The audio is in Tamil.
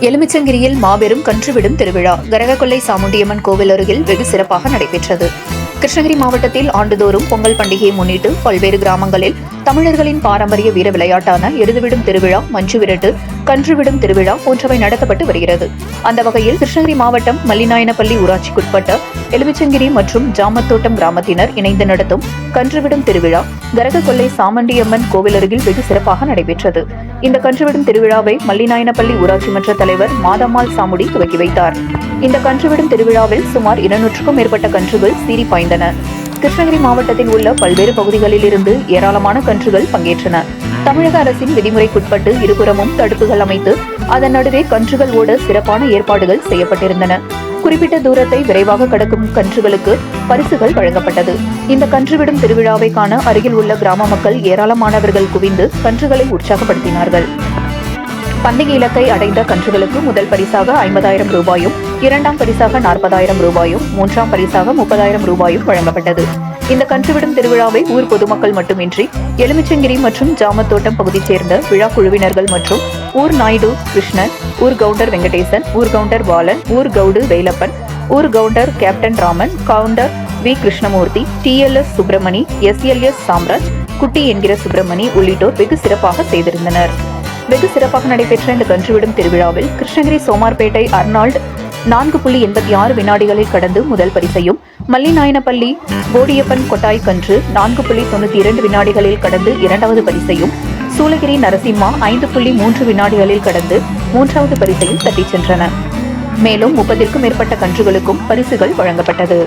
எலுமிச்சங்கிரியில் மாபெரும் கன்றுவிடும் திருவிழா. கரகக்கொள்ளை சாமுண்டியம்மன் கோவில் அருகில் வெகு சிறப்பாக நடைபெற்றது. கிருஷ்ணகிரி மாவட்டத்தில் ஆண்டுதோறும் பொங்கல் பண்டிகையை முன்னிட்டு பல்வேறு கிராமங்களில் தமிழர்களின் பாரம்பரிய வீர விளையாட்டான எருதுவிடும் திருவிழா மஞ்சு விரட்டு கன்றுவிடும் திருவிழா போன்றவை நடத்தப்பட்டு வருகிறது. அந்த வகையில் கிருஷ்ணகிரி மாவட்டம் மல்லிநாயனப்பள்ளி ஊராட்சிக்குட்பட்ட எலுமிச்சங்கிரி மற்றும் ஜாமத்தோட்டம் கிராமத்தினர் இணைந்து நடத்தும் கன்றுவிடும் திருவிழா கரகக்கொல்லை சாமண்டியம்மன் கோவில் அருகில் வெகு சிறப்பாக நடைபெற்றது. இந்த கன்றுவிடும் திருவிழாவை மல்லிநாயனப்பள்ளி ஊராட்சி மன்ற தலைவர் மாதம்மாள் சாமுடி துவக்கி வைத்தார். இந்த கன்றுவிடும் திருவிழாவில் சுமார் இருநூற்றுக்கும் மேற்பட்ட கன்றுகள் சீறி பாய்ந்தன. கிருஷ்ணகிரி மாவட்டத்தில் உள்ள பல்வேறு பகுதிகளில் இருந்து ஏராளமான கன்றுகள் பங்கேற்றன. தமிழக அரசின் விதிமுறைக்குட்பட்டு இருபுறமும் தடுப்புகள் அமைத்து அதன் நடுவே கன்றுகள் ஓட சிறப்பான ஏற்பாடுகள் செய்யப்பட்டிருந்தன. குறிப்பிட்ட தூரத்தை விரைவாக கடக்கும் கன்றுகளுக்கு பரிசுகள் வழங்கப்பட்டது. இந்த கன்றுவிடும் திருவிழாவை காண அருகில் உள்ள கிராம மக்கள் ஏராளமானவர்கள் குவிந்து கன்றுகளை உற்சாகப்படுத்தினார்கள். பந்தய இலக்கை அடைந்த கன்றுகளுக்கு முதல் பரிசாக ஐம்பதாயிரம் ரூபாயும் இரண்டாம் பரிசாக நாற்பதாயிரம் ரூபாயும் மூன்றாம் பரிசாக முப்பதாயிரம் ரூபாயும் வழங்கப்பட்டது. இந்த கன்றுவிடும் திருவிழாவை ஊர் பொதுமக்கள் மட்டுமின்றி எலுமிச்சங்கிரி மற்றும் ஜாமத்தோட்டம் பகுதியைச் சேர்ந்த விழா குழுவினர்கள் மற்றும் ஊர் நாயுடு கிருஷ்ணன் ஊர் கவுண்டர் வெங்கடேசன் ஊர் கவுண்டர் பாலன் ஊர் கவுடு வேலப்பன் ஊர் Gounder captain Raman Gounder V Krishnamurthy TLS Subramani SLS Samraj Kutty என்கிற சுப்பிரமணி உள்ளிட்டோர் வெகு சிறப்பாக செய்திருந்தனர். வெகு சிறப்பாக நடைபெற்ற இந்த கன்றுவிடும் திருவிழாவில் கிருஷ்ணகிரி சோமார்பேட்டை அர்னால்ட் நான்கு புள்ளி எண்பத்தி ஆறு வினாடிகளில் கடந்து முதல் பரிசையும் மல்லிநாயனப்பள்ளி கோடியப்பன் கொட்டாய் கன்று நான்கு புள்ளி தொண்ணூத்தி இரண்டு வினாடிகளில் கடந்து இரண்டாவது பரிசையும் சூளகிரி நரசிம்மா ஐந்து புள்ளி மூன்று வினாடிகளில் கடந்து மூன்றாவது பரிசையும் தட்டிச் சென்றன. மேலும் முப்பதிற்கும் மேற்பட்ட கன்றுகளுக்கும் பரிசுகள் வழங்கப்பட்டது.